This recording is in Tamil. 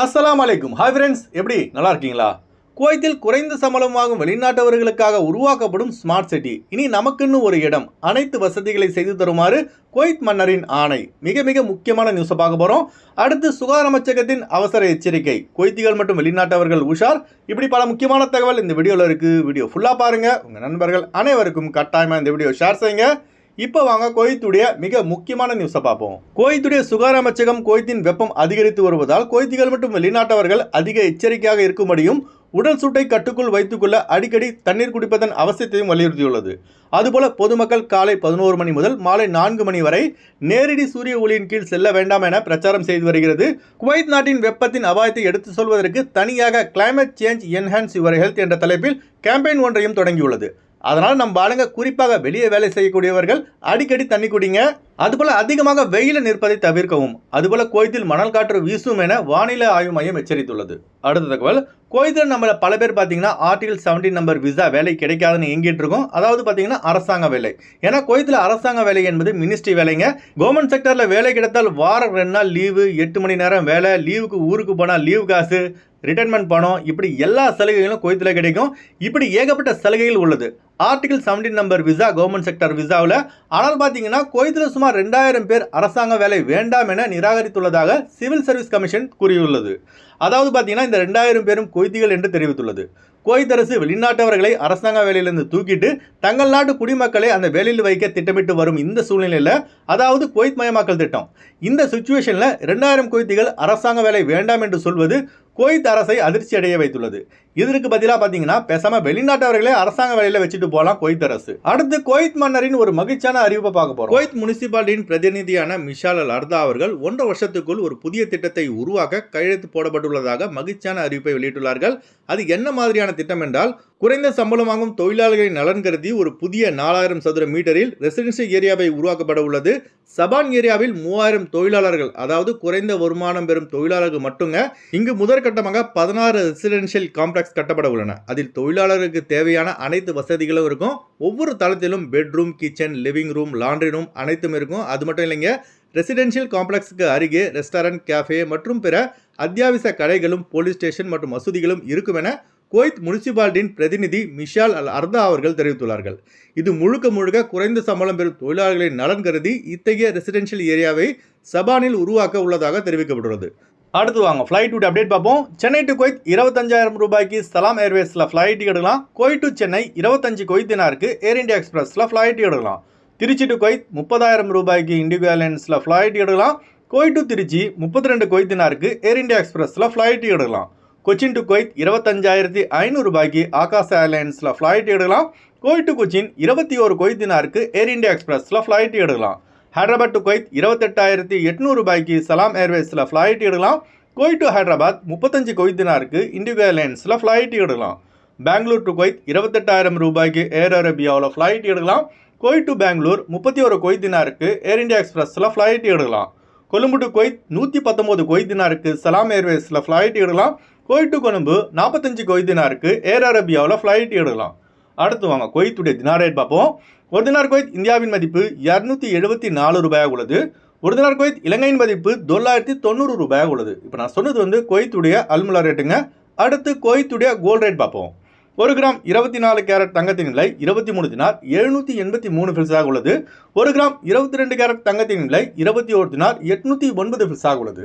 அஸ்லாம் அலைக்கும் ஹாய் ஃப்ரெண்ட்ஸ் எப்படி? நல்லா இருக்கீங்களா? குவைத்தில் குறைந்த சம்பளம் வாங்கும் வெளிநாட்டவர்களுக்காக உருவாக்கப்படும் ஸ்மார்ட் சிட்டி இனி நமக்குன்னு ஒரு இடம். அனைத்து வசதிகளை செய்து தருமாறு குவைத் மன்னரின் ஆணை. மிக மிக முக்கியமான நியூஸை பார்க்க போகிறோம் அடுத்து சுகாதார அமைச்சகத்தின் அவசர எச்சரிக்கை. குவைத்திகள் மற்றும் வெளிநாட்டவர்கள் உஷார். இப்படி பல முக்கியமான தகவல் இந்த வீடியோவில் இருக்குது வீடியோ ஃபுல்லாக பாருங்கள் உங்கள் நண்பர்கள் அனைவருக்கும் கட்டாயமாக இந்த வீடியோ ஷேர் செய்யுங்க. இப்போ வாங்க கோயத்துடைய மிக முக்கியமான நியூஸை பார்ப்போம். கோயத்துடைய சுகாதார அமைச்சகம் கோயத்தின் வெப்பம் அதிகரித்து வருவதால் கோயத்திகள் மற்றும் வெளிநாட்டவர்கள் அதிக எச்சரிக்கையாக இருக்கும்படியும் உடல் சூட்டை கட்டுக்குள் வைத்துக்கொள்ள அடிக்கடி தண்ணீர் குடிப்பதன் அவசியத்தையும் வலியுறுத்தியுள்ளது. அதுபோல பொதுமக்கள் காலை பதினோரு மணி முதல் மாலை நான்கு மணி வரை நேரடி சூரிய ஒளியின் கீழ் செல்ல வேண்டாம் என பிரச்சாரம் செய்து வருகிறது. குவைத் நாட்டின் வெப்பத்தின் அபாயத்தை எடுத்துச் சொல்வதற்கு தனியாக climate change enhance your health என்ற தலைப்பில் கேம்பெயின் ஒன்றையும் தொடங்கியுள்ளது. அதனால் நம்ம ஆளுங்க குறிப்பாக வெளியே வேலை செய்யக்கூடியவர்கள் அடிக்கடி தண்ணி குடிங்க. அதுபோல் அதிகமாக வெயிலில் நிற்பதை தவிர்க்கவும். அதுபோல் கோயத்தில் மணல் காற்று வீசும் என வானிலை ஆய்வு மையம் எச்சரித்துள்ளது. அடுத்த தகவல் கோயத்தில் நம்மள பல பேர் பார்த்தீங்கன்னா ஆர்டிகல் செவன்டீன் நம்பர் விசா வேலை கிடைக்காதுன்னு எங்கிட்டு இருக்கோம். அதாவது பார்த்தீங்கன்னா அரசாங்க வேலை. ஏன்னா கோயத்தில் அரசாங்க வேலை என்பது மினிஸ்ட்ரி வேலைங்க. கவர்மெண்ட் செக்டரில் வேலை கிடைத்தால் வாரம் ரெண்டு நாள் லீவு எட்டு மணி நேரம் வேலை லீவுக்கு ஊருக்கு போனால் லீவு காசு ரிட்டைர்மெண்ட் பணம் இப்படி எல்லா சலுகைகளும் குவைத்தில் கிடைக்கும். இப்படி ஏகப்பட்ட சலுகைகள் உள்ளது. Article seventeen number visa government sector விசாவில் ஆனால் பார்த்தீங்கன்னா குவைத்தில் சுமார் ரெண்டாயிரம் பேர் அரசாங்க வேலை வேண்டாம் என நிராகரித்துள்ளதாக சிவில் சர்வீஸ் கமிஷன் கூறியுள்ளது. அதாவது பார்த்தீங்கன்னா இந்த ரெண்டாயிரம் பேரும் கொய்திகள் என்று தெரிவித்துள்ளது. குவைத் அரசு வெளிநாட்டவர்களை அரசாங்க வேலையிலிருந்து தூக்கிட்டு தங்கள் நாட்டு குடிமக்களை அந்த வேலையில் வைக்க திட்டமிட்டு வரும் இந்த சூழ்நிலையில் அதாவது குவைத் மயமாக்கல் திட்டம். இந்த சுச்சுவேஷனில் ரெண்டாயிரம் குவைத்திகள் அரசாங்க வேலை வேண்டாம் என்று சொல்வது குவைத் அரசை அதிர்ச்சி அடைய வைத்துள்ளது. இதற்கு பதிலாக பார்த்தீங்கன்னா பேசாம வெளிநாட்டவர்களே அரசாங்க வேலையில வச்சுட்டு போகலாம் குவைத் அரசு. அடுத்து குவைத் மன்னரின் ஒரு மகிழ்ச்சியான அறிவிப்பை பார்க்க போறோம். குவைத் முனிசிபாலிட்டியின் பிரதிநிதியான மிஷால் அல் அர்தா அவர்கள் ஒன்றரை வருஷத்துக்குள் ஒரு புதிய திட்டத்தை உருவாக்க கையெழுத்து போடப்பட்டுள்ளதாக மகிழ்ச்சியான அறிவிப்பை வெளியிட்டுள்ளார்கள். அது என்ன மாதிரியான திட்டம் என்றால் குறைந்த சம்பளம் வாங்கும் தொழிலாளர்களின் நலன் கருதி ஒரு புதிய நாலாயிரம் சதுர மீட்டரில் ரெசிடென்சியல் ஏரியாவை உருவாக்கப்பட உள்ளது. சபான் ஏரியாவில் மூவாயிரம் தொழிலாளர்கள் அதாவது குறைந்த வருமானம் பெறும் தொழிலாளர்கள் மட்டுங்க. இங்கு முதற்கட்டமாக பதினாறு ரெசிடென்ஷியல் காம்ப்ளெக்ஸ் கட்டப்பட உள்ளன. அதில் தொழிலாளர்களுக்கு தேவையான அனைத்து வசதிகளும் இருக்கும். ஒவ்வொரு தளத்திலும் bedroom kitchen living room laundry room அனைத்தும் இருக்கும். அது மட்டும் இல்லைங்க ரெசிடென்ஷியல் காம்ப்ளெக்ஸுக்கு அருகே ரெஸ்டாரண்ட் கேஃபே மற்றும் பிற அத்தியாவசிய கடைகளும் போலீஸ் ஸ்டேஷன் மற்றும் மசூதிகளும் இருக்கும் என குவைத் முனிசிபாலிட்டியின் பிரதிநிதி மிஷால் அல் அர்தா அவர்கள் தெரிவித்துள்ளார்கள். இது முழுக்க முழுக்க குறைந்த சம்பளம் பெறும் தொழிலாளர்களின் நலன் கருதி இத்தகைய ரெசிடென்ஷியல் ஏரியாவை சபானில் உருவாக்க உள்ளதாக தெரிவிக்கப்பட்டுள்ளது. அடுத்து வாங்க ஃப்ளைட் விட்டு அப்டேட் பார்ப்போம். சென்னை டு கொய்த் இருபத்தஞ்சாயிரம் ரூபாய்க்கு சலாம் ஏர்வேஸில் ஃப்ளைட் எடுக்கலாம். குவைத் டு சென்னை இருபத்தஞ்சு கொய்த்தினாருக்கு ஏர் இந்தியா எக்ஸ்பிரஸில் ஃப்ளைட் எடுக்கலாம். திருச்சி டு கொய்த் முப்பதாயிரம் ரூபாய்க்கு இண்டிகோ ஏர்லைன்ஸில் ஃப்ளைட் எடுக்கலாம். கொய் டு திருச்சி முப்பத்தி ரெண்டு குவைத்தினாருக்கு ஏர் இந்தியா எக்ஸ்பிரஸில் ஃப்ளைட் எடுக்கலாம். கொச்சின் டு கொய்த் இருபத்தஞ்சாயிரத்தி ஐநூறுரூபாய்க்கு ஆகாஷ் ஏர்லைன்ஸில் ஃப்ளைட் எடுக்கலாம். குவைத் டு கொச்சின் இருபத்தி ஒரு கொய்த்தினாருக்கு ஏர் இந்தியா எக்ஸ்பிரஸில் ஃப்ளைட் எடுக்கலாம். ஹைதராபாத் டு குவைத் இருபத்தெட்டாயிரத்தி எட்நூறு ரூபாய்க்கு சலாம் ஏர்வேஸில் ஃப்ளைட் எடுக்கலாம். குவைத் டு ஹைதராபாத் முப்பத்தஞ்சு கொய்தினாருக்கு இண்டிகோ ஏர்லைன்ஸில் ஃப்ளைட் எடுக்கலாம். பெங்களூர் டு குவைத் இருபத்தெட்டாயிரம் ரூபாய்க்கு ஏர் அரேபியாவில் ஃப்ளைட் எடுக்கலாம். குவைத் டு பெங்களூர் முப்பத்தி ஒரு கொய்தினாருக்கு ஏர் இண்டியா எக்ஸ்பிரஸில் ஃப்ளைட் எடுக்கலாம். கொழும்பு டு குவைத் நூற்றி பத்தொம்போது கொய்தினாருக்கு சலாம் ஏர்வேஸில் ஃப்ளைட் எடுக்கலாம். குவைத் டு கொழும்பு நாற்பத்தஞ்சு கொய்தினாருக்கு ஏர் அரேபியாவில் ஃப்ளைட் எடுக்கலாம். அடுத்து வாங்க கொய்த்துடைய தினார் ரேட் பார்ப்போம். ஒரு தினார் கொய்த் இந்தியாவின் மதிப்பு இரநூத்தி எழுபத்தி நாலு ரூபாயாக உள்ளது. ஒரு தினார் கொய்த் இலங்கையின் மதிப்பு தொள்ளாயிரத்தி தொண்ணூறு ரூபாயாக உள்ளது. இப்போ நான் சொன்னது வந்து கொய்த்துடைய அல்முலா ரேட்டுங்க. அடுத்து கொய்த்துடைய கோல்ட் ரேட் பார்ப்போம். ஒரு கிராம் இருபத்தி நாலு கேரட் தங்கத்தின் விலை இருபத்தி மூணு தினார் எழுநூற்றி எண்பத்தி மூணு பில்ஸாக உள்ளது. ஒரு கிராம் இருபத்தி ரெண்டு கேரட் தங்கத்தின் விலை இருபத்தி ஒரு தினார் எட்நூற்றி ஒன்பது பில்ஸாக உள்ளது.